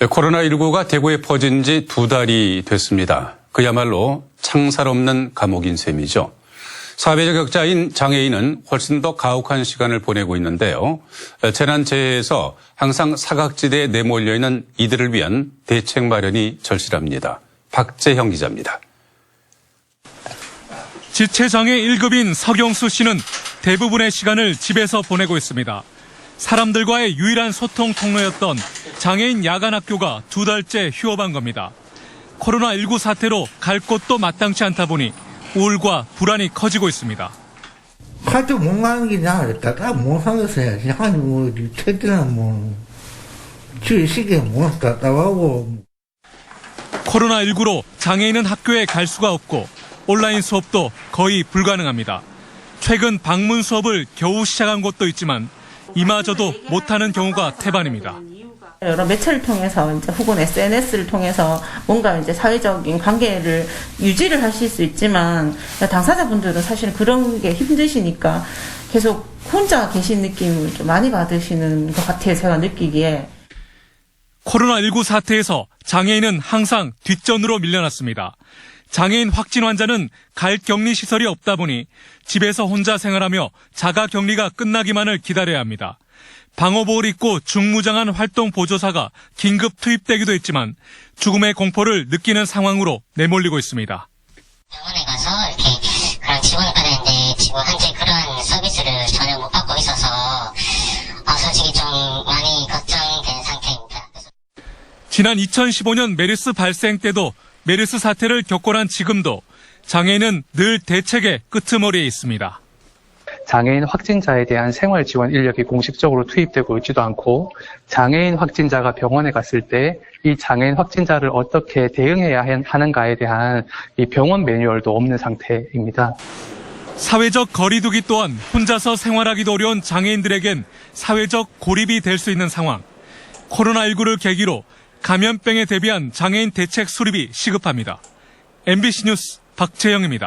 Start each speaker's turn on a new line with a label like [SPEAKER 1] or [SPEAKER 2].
[SPEAKER 1] 코로나19가 대구에 퍼진 지 두 달이 됐습니다. 그야말로 창살 없는 감옥인 셈이죠. 사회적 약자인 장애인은 훨씬 더 가혹한 시간을 보내고 있는데요. 재난재해에서 항상 사각지대에 내몰려 있는 이들을 위한 대책 마련이 절실합니다. 박재형 기자입니다.
[SPEAKER 2] 지체장애 1급인 서경수 씨는 대부분의 시간을 집에서 보내고 있습니다. 사람들과의 유일한 소통 통로였던 장애인 야간 학교가 두 달째 휴업한 겁니다. 코로나19 사태로 갈 곳도 마땅치 않다 보니 우울과 불안이 커지고 있습니다.
[SPEAKER 3] 학교 못 가는 게 나으겠다. 나못 살았어야지. 아니, 뭐, 최대한 뭐, 시기에 못 답답하고.
[SPEAKER 2] 코로나19로 장애인은 학교에 갈 수가 없고 온라인 수업도 거의 불가능합니다. 최근 방문 수업을 겨우 시작한 곳도 있지만 이마저도 못하는 경우가 태반입니다.
[SPEAKER 4] 여러 매체를 통해서 이제 혹은 SNS를 통해서 뭔가 이제 사회적인 관계를 유지를 하실 수 있지만 당사자분들은 사실 그런 게 힘드시니까 계속 혼자 계신 느낌을 좀 많이 받으시는 것 같아요. 제가 느끼기에.
[SPEAKER 2] 코로나19 사태에서 장애인은 항상 뒷전으로 밀려났습니다. 장애인 확진 환자는 갈 격리 시설이 없다 보니 집에서 혼자 생활하며 자가 격리가 끝나기만을 기다려야 합니다. 방호복을 입고 중무장한 활동 보조사가 긴급 투입되기도 했지만 죽음의 공포를 느끼는 상황으로 내몰리고 있습니다.
[SPEAKER 5] 병원에 가서 이렇게 그런 지원을 받았는데 지금 현재 그런 서비스를 전혀 못 받고 있어서 아, 솔직히 좀 많이
[SPEAKER 2] 지난 2015년 메르스 발생 때도 메르스 사태를 겪고 난 지금도 장애인은 늘 대책의 끄트머리에 있습니다.
[SPEAKER 6] 장애인 확진자에 대한 생활 지원 인력이 공식적으로 투입되고 있지도 않고 장애인 확진자가 병원에 갔을 때 이 장애인 확진자를 어떻게 대응해야 하는가에 대한 이 병원 매뉴얼도 없는 상태입니다.
[SPEAKER 2] 사회적 거리두기 또한 혼자서 생활하기도 어려운 장애인들에겐 사회적 고립이 될 수 있는 상황. 코로나19를 계기로 감염병에 대비한 장애인 대책 수립이 시급합니다. MBC 뉴스 박재영입니다.